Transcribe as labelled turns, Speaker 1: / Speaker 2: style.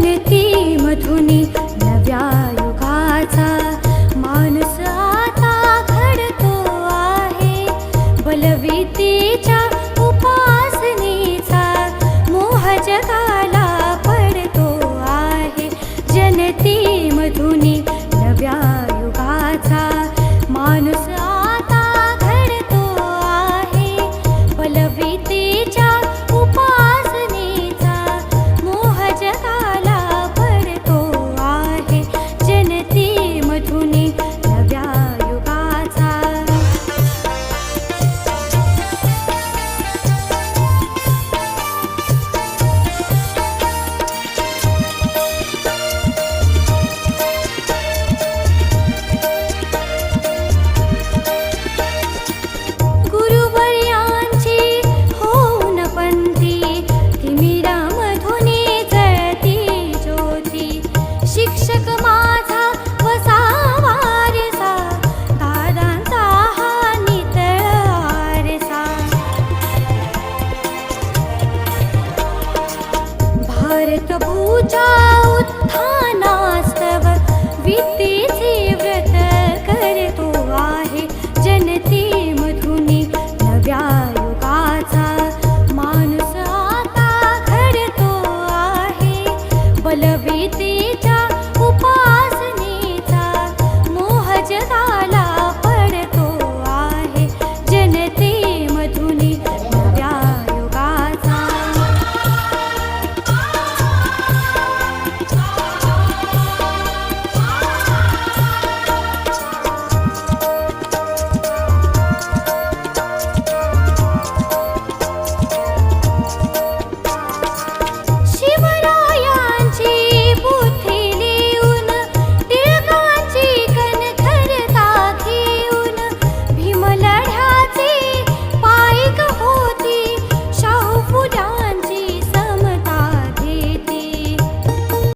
Speaker 1: बलवीती मधुनी नव्या युगाचा. माणूस आता घडतो आहे. बलवीतीच्या कर्तभूजा उत्थानास्तव व्रत करतो आहे जनते मधुनी नव्या युगाचा माणूस आता घडतो आहे.